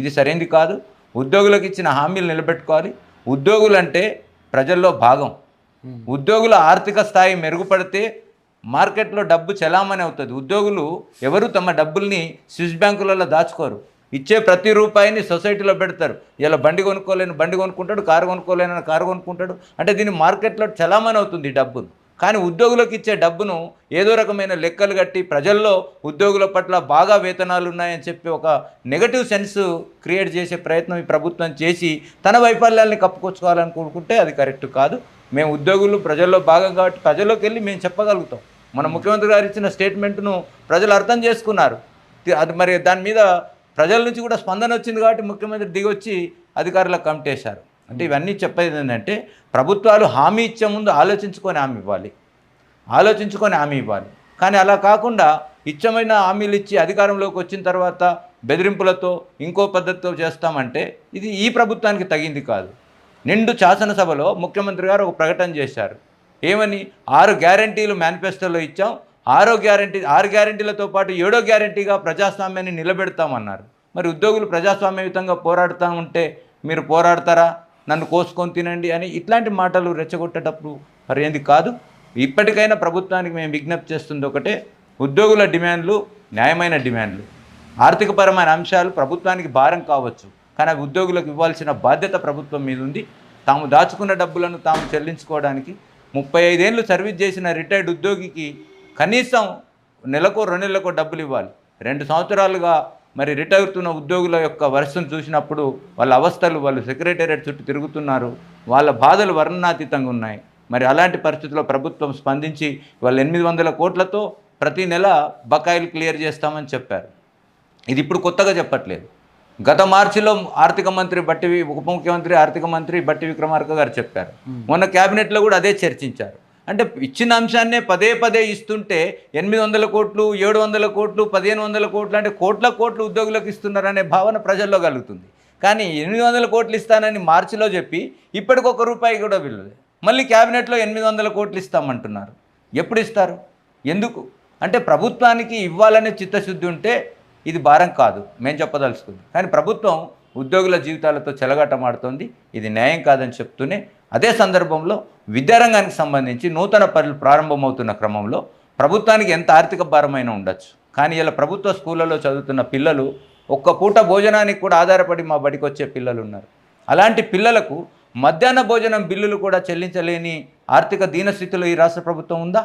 ఇది సరైనది కాదు. ఉద్యోగులకు ఇచ్చిన హామీలు నిలబెట్టుకోవాలి. ఉద్యోగులు అంటే ప్రజల్లో భాగం. ఉద్యోగుల ఆర్థిక స్థాయి మెరుగుపడితే మార్కెట్లో డబ్బు చలామణి అవుతుంది. ఉద్యోగులు ఎవరు తమ డబ్బుల్ని స్విస్ బ్యాంకులలో దాచుకోరు. ఇచ్చే ప్రతి రూపాయిని సొసైటీలో పెడతారు. ఇలా బండి కొనుక్కోలేని బండి కొనుక్కుంటాడు కారు కొనుక్కోలేని కారు కొనుక్కుంటాడు. అంటే దీని మార్కెట్లో చలామణి అవుతుంది ఈ డబ్బును కానీ ఉద్యోగులకు ఇచ్చే డబ్బును ఏదో రకమైన లెక్కలు కట్టి ప్రజల్లో ఉద్యోగుల పట్ల బాగా వేతనాలు ఉన్నాయని చెప్పి ఒక నెగటివ్ సెన్స్ క్రియేట్ చేసే ప్రయత్నం ఈ ప్రభుత్వం చేసి తన వైఫల్యాల్ని కప్పుకొచ్చుకోవాలని కోరుకుంటే అది కరెక్ట్ కాదు. మేము ఉద్యోగులు ప్రజల్లో భాగం కాబట్టి ప్రజల్లోకి వెళ్ళి మేము చెప్పగలుగుతాం. మన ముఖ్యమంత్రి గారు ఇచ్చిన స్టేట్మెంట్ను ప్రజలు అర్థం చేసుకున్నారు. అది మరి దాని మీద ప్రజల నుంచి కూడా స్పందన వచ్చింది కాబట్టి ముఖ్యమంత్రి దిగొచ్చి అధికారులకు కమిటేశారు అంటే ఇవన్నీ చెప్పేది ఏంటంటే ప్రభుత్వాలు హామీ ఇచ్చే ముందు ఆలోచించుకొని హామీ ఇవ్వాలి. ఆలోచించుకొని హామీ ఇవ్వాలి. కానీ అలా కాకుండా ఇచ్చమైన హామీలు ఇచ్చి అధికారంలోకి వచ్చిన తర్వాత బెదిరింపులతో ఇంకో పద్ధతితో చేస్తామంటే ఇది ఈ ప్రభుత్వానికి తగింది కాదు. నిండు శాసనసభలో ముఖ్యమంత్రి గారు ఒక ప్రకటన చేశారు. ఏమని? ఆరు గ్యారంటీలు మేనిఫెస్టోలో ఇచ్చాం. ఆరో గ్యారంటీ ఆరు గ్యారంటీలతో పాటు ఏడో గ్యారంటీగా ప్రజాస్వామ్యాన్ని నిలబెడతామన్నారు. మరి ఉద్యోగులు ప్రజాస్వామ్యయుతంగా పోరాడుతూ ఉంటే మీరు పోరాడతారా? నన్ను కోసుకొని తినండి అని ఇట్లాంటి మాటలు రెచ్చగొట్టేటప్పుడు మరి కాదు? ఇప్పటికైనా ప్రభుత్వానికి మేము విజ్ఞప్తి చేస్తుంది ఒకటే ఉద్యోగుల డిమాండ్లు న్యాయమైన డిమాండ్లు. ఆర్థికపరమైన అంశాలు ప్రభుత్వానికి భారం కావచ్చు. కానీ అవి ఉద్యోగులకు ఇవ్వాల్సిన బాధ్యత ప్రభుత్వం మీద ఉంది. తాము దాచుకున్న డబ్బులను తాము చెల్లించుకోవడానికి ముప్పై ఐదేళ్ళు సర్వీస్ చేసిన రిటైర్డ్ ఉద్యోగికి కనీసం నెలకో రెండు నెలలకో డబ్బులు ఇవ్వాలి. రెండు సంవత్సరాలుగా మరి రిటైర్ అవుతున్న ఉద్యోగుల యొక్క వరుసను చూసినప్పుడు వాళ్ళ అవస్థలు వాళ్ళు సెక్రటేరియట్ చుట్టూ తిరుగుతున్నారు. వాళ్ళ బాధలు వర్ణనాతీతంగా ఉన్నాయి. మరి అలాంటి పరిస్థితుల్లో ప్రభుత్వం స్పందించి వాళ్ళు ఎనిమిది వందల కోట్లతో ప్రతి నెల బకాయిలు క్లియర్ చేస్తామని చెప్పారు. ఇది ఇప్పుడు కొత్తగా చెప్పట్లేదు. గత మార్చిలో ఆర్థిక మంత్రి బట్టి ఉప ముఖ్యమంత్రి ఆర్థిక మంత్రి బట్టి విక్రమార్క గారు చెప్పారు. మొన్న క్యాబినెట్లో కూడా అదే చర్చించారు. అంటే ఇచ్చిన అంశాన్నే పదే పదే ఇస్తుంటే ఎనిమిది వందల కోట్లు ఏడు వందల కోట్లు పదిహేను వందల కోట్లు అంటే కోట్ల కోట్లు ఉద్యోగులకు ఇస్తున్నారనే భావన ప్రజల్లో కలుగుతుంది. కానీ ఎనిమిది వందల కోట్లు ఇస్తానని మార్చిలో చెప్పి ఇప్పటికి ఒక రూపాయి కూడా వీళ్ళు మళ్ళీ క్యాబినెట్లో ఎనిమిది వందల కోట్లు ఇస్తామంటున్నారు. ఎప్పుడు ఇస్తారు? ఎందుకు? అంటే ప్రభుత్వానికి ఇవ్వాలనే చిత్తశుద్ధి ఉంటే ఇది భారం కాదు. మేము చెప్పదలుచుకుంది. కానీ ప్రభుత్వం ఉద్యోగుల జీవితాలతో చెలగాటమాడుతోంది. ఇది న్యాయం కాదని చెప్తూనే అదే సందర్భంలో విద్యారంగానికి సంబంధించి నూతన పనులు ప్రారంభమవుతున్న క్రమంలో ప్రభుత్వానికి ఎంత ఆర్థిక భారమైనా ఉండొచ్చు. కానీ ఇలా ప్రభుత్వ స్కూళ్ళలో చదువుతున్న పిల్లలు ఒక్క పూట భోజనానికి కూడా ఆధారపడి మా బడికి వచ్చే పిల్లలు ఉన్నారు అలాంటి పిల్లలకు మధ్యాహ్న భోజనం బిల్లులు కూడా చెల్లించలేని ఆర్థిక దీనస్థితిలో ఈ రాష్ట్ర ప్రభుత్వం ఉందా?